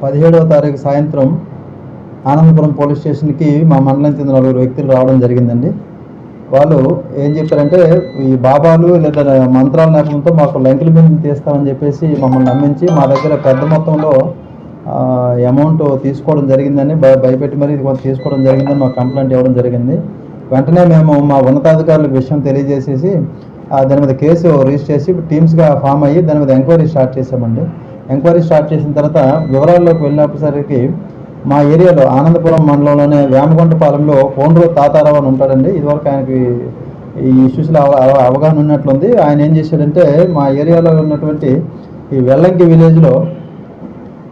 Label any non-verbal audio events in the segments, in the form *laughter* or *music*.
పదిహేడవ తారీఖు సాయంత్రం ఆనందపురం పోలీస్ స్టేషన్కి మా మండలం చెందిన నలుగురు వ్యక్తులు రావడం జరిగిందండి. వాళ్ళు ఏం చెప్పారంటే ఈ బాబాలు లేదా మంత్రాల నేపథ్యంతో మాకు లంకిల బిందులు తీస్తామని చెప్పేసి మమ్మల్ని నమ్మించి మా దగ్గర పెద్ద మొత్తంలో అమౌంట్ తీసుకోవడం జరిగిందని భయ భయపెట్టి మరి ఇది కొంత తీసుకోవడం జరిగిందని మాకు కంప్లైంట్ ఇవ్వడం జరిగింది. వెంటనే మేము మా ఉన్నతాధికారులకు విషయం తెలియజేసేసి దాని మీద కేసు రిజిస్టర్ చేసి టీమ్స్గా ఫామ్ అయ్యి దాని మీద ఎంక్వైరీ స్టార్ట్ చేసామండి ఎంక్వైరీ స్టార్ట్ చేసిన తర్వాత వివరాల్లోకి వెళ్ళినప్పటిసరికి మా ఏరియాలో ఆనందపురం మండలంలోనే వేమగుంటపాలెంలో కోండ్రు తాతారావు అని ఉంటాడండి. ఇదివరకు ఆయనకి ఈ ఇష్యూస్లో అవగాహన ఉన్నట్లుంది. ఆయన ఏం చేశాడంటే మా ఏరియాలో ఉన్నటువంటి ఈ వెల్లంకి విలేజ్లో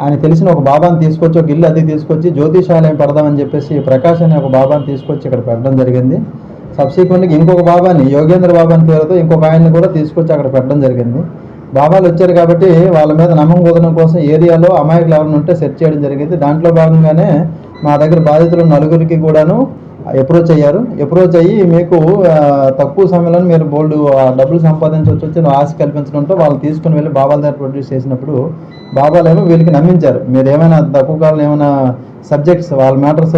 ఆయన తెలిసిన ఒక బాబాని తీసుకొచ్చి ఒక ఇల్లు అది తీసుకొచ్చి జ్యోతిషాలయం పెడదామని చెప్పేసి ప్రకాష్ అనే ఒక బాబాని తీసుకొచ్చి ఇక్కడ పెట్టడం జరిగింది. సబ్సిక్వెంట్గా ఇంకొక బాబాని యోగేంద్ర బాబాని పేరుతో ఇంకొక ఆయన్ని కూడా తీసుకొచ్చి అక్కడ పెట్టడం జరిగింది. బాబాలు వచ్చారు కాబట్టి వాళ్ళ మీద నమ్మకం కుదరడం కోసం ఏరియాలో అమాయకులు ఎవరైనా ఉంటే సెర్చ్ చేయడం జరిగింది. దాంట్లో భాగంగానే మా దగ్గర బాధితులు నలుగురికి కూడాను అప్రోచ్ అయ్యారు. అప్రోచ్ అయ్యి మీకు తక్కువ సమయంలో మీరు బోల్డ్ ఆ, డబ్బులు సంపాదించవచ్చు వచ్చి ఆశ కల్పించడంతో వాళ్ళు తీసుకుని వెళ్ళి బాబాల దగ్గర ప్రొడ్యూస్ చేసినప్పుడు బాబాలేమో వీళ్ళకి నమ్మించారు. మీరు ఏమైనా తక్కువ కాలం ఏమైనా సబ్జెక్ట్స్ వాళ్ళ మ్యాటర్స్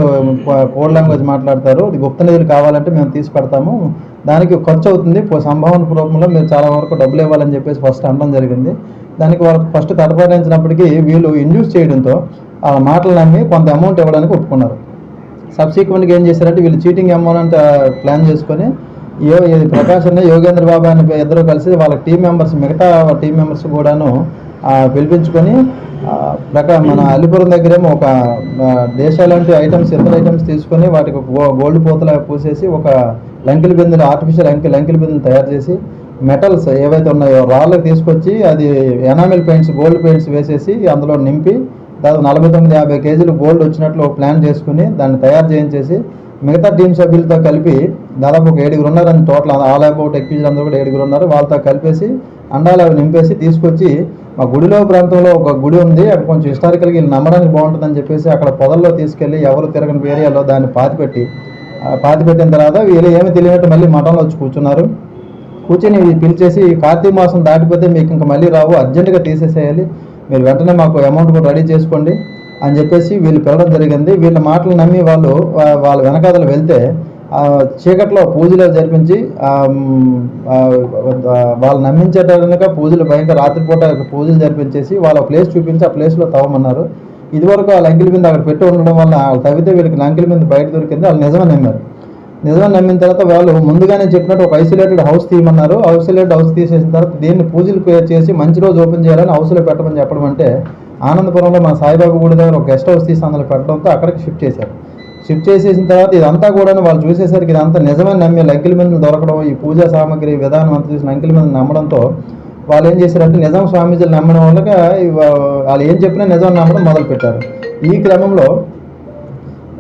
కోడ్ లాంగ్వేజ్ మాట్లాడతారు. ఇది గుప్త నిధులు కావాలంటే మేము తీసి పెడతాము. దానికి ఖర్చు అవుతుంది. పో- సంభావన రూపంలో మీరు చాలా వరకు డబ్బులు ఇవ్వాలని చెప్పేసి ఫస్ట్ అనడం జరిగింది. దానికి వాళ్ళకి ఫస్ట్ తటపడించినప్పటికీ వీళ్ళు ఇండ్యూస్ చేయడంతో ఆ మాటలు నమ్మి కొంత అమౌంట్ ఇవ్వడానికి ఒప్పుకున్నారు. సబ్సీక్వెంట్గా ఏం చేశారంటే వీళ్ళు చీటింగ్ అమౌంట్ ప్లాన్ చేసుకొని యో ఇది ప్రకాష్ యోగేంద్ర బాబు అని ఇద్దరు కలిసి వాళ్ళ టీం మెంబర్స్ మిగతా టీం మెంబర్స్ కూడాను పిలిపించుకొని ప్రకా మన *clears throat* అల్లిపురం దగ్గరేమో ఒక ఆ, దేశాల లాంటి ఐటమ్స్ ఇతర ఐటమ్స్ తీసుకొని వాటికి గోల్డ్ పూతల పూసేసి ఒక లంకిల బిందులు ఆర్టిఫిషియల్ అంకి లంకిల బిందులు తయారు చేసి మెటల్స్ ఏవైతే ఉన్నాయో రాళ్ళకి తీసుకొచ్చి అది ఎనామిల్ పెయింట్స్ గోల్డ్ పెయింట్స్ వేసేసి అందులో నింపి దాదాపు నలభై తొమ్మిది యాభై కేజీలు గోల్డ్ వచ్చినట్లు ప్లాన్ చేసుకుని దాన్ని తయారు చేయించేసి మిగతా టీం సభ్యులతో కలిపి దాదాపు ఒక ఏడుగురు ఉన్నారని టోటల్ ఆల్ అబౌట్ ఎక్యూజ్ అందరూ కూడా ఏడుగురు ఉన్నారు. వాళ్ళతో కలిపేసి అండాలు అవి నింపేసి తీసుకొచ్చి మా గుడిలో ప్రాంతంలో ఒక గుడి ఉంది. అక్కడ కొంచెం హిస్టారికల్గా వీళ్ళు నమ్మడానికి బాగుంటుందని చెప్పేసి అక్కడ పొదల్లో తీసుకెళ్ళి ఎవరు తిరగని ఏరియాలో దాన్ని పాతిపెట్టి పాతిపెట్టిన తర్వాత వీళ్ళు ఏమి తెలియనట్టు మళ్ళీ మఠంలో వచ్చి కూర్చున్నారు. కూర్చొని పిలిచేసి కార్తీక మాసం దాటిపోతే మీకు ఇంకా మళ్ళీ రావు. అర్జెంటుగా తీసేసేయాలి. మీరు వెంటనే మాకు అమౌంట్ కూడా రెడీ చేసుకోండి. అని చెప్పేసి వీళ్ళు పిలవడం జరిగింది. వీళ్ళ మాటలు నమ్మి వాళ్ళు వాళ్ళ వెనకాదలు వెళ్తే చీకట్లో పూజలు జరిపించి ఆ, నమ్మించేట వాళ్ళు నమ్మించేటనుక పూజలు భయంకర రాత్రిపూట పూజలు జరిపించేసి వాళ్ళ ప్లేస్ చూపించి ఆ ప్లేస్లో తవ్వమన్నారు. ఇదివరకు ఆ అంకిల మీద అక్కడ పెట్టి ఉండడం వల్ల వాళ్ళు తవ్వితే వీళ్ళకి అంకిల మీద బయట దొరికింది వాళ్ళు నిజమని నమ్మారు. నిజమని నమ్మిన తర్వాత వాళ్ళు ముందుగానే చెప్పినట్టు ఒక ఐసోలేటెడ్ హౌస్ తీయమన్నారు. ఐసోలేటెడ్ హౌస్ తీసేసిన తర్వాత దీన్ని పూజలు చేసి మంచి రోజు ఓపెన్ చేయాలని హౌస్లో పెట్టమని చెప్పడం అంటే ఆనందపురంలో మన సాయిబాబు గుడి దగ్గర ఒక గెస్ట్ హౌస్ తీసి అందులో పెట్టడంతో అక్కడికి షిఫ్ట్ చేశారు. షిఫ్ట్ చేసేసిన తర్వాత ఇదంతా కూడా వాళ్ళు చూసేసరికి ఇదంతా నిజమని నమ్మి లంకిల మీద దొరకడం ఈ పూజా సామాగ్రి విధానం అంతా చూసి లంకిల మీద నమ్మడంతో వాళ్ళు ఏం చేశారంటే నిజాం స్వామీజీలు నమ్మడం వల్ల వాళ్ళు ఏం చెప్పినా నిజం నమ్మడం మొదలుపెట్టారు. ఈ క్రమంలో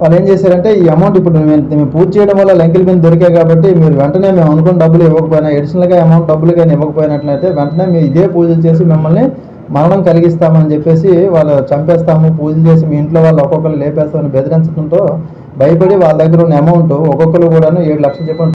వాళ్ళు ఏం చేశారంటే ఈ అమౌంట్ ఇప్పుడు మేము పూర్తి చేయడం వల్ల లంకిల మీద దొరికాయి కాబట్టి మీరు వెంటనే మేము అనుకున్న డబ్బులు ఇవ్వకపోయినా ఎడిషనల్గా అమౌంట్ డబ్బులు కానీ ఇవ్వకపోయినట్లయితే వెంటనే మేము ఇదే పూజలు చేసి మిమ్మల్ని మరణం కలిగిస్తామని చెప్పేసి వాళ్ళు చంపేస్తాము పూజలు చేసి మీ ఇంట్లో వాళ్ళు ఒక్కొక్కరు లేపేస్తామని బెదిరించడంతో భయపడి వాళ్ళ దగ్గర ఉన్న అమౌంట్ ఒక్కొక్కరు కూడాను ఏడు లక్షలు చెప్పిన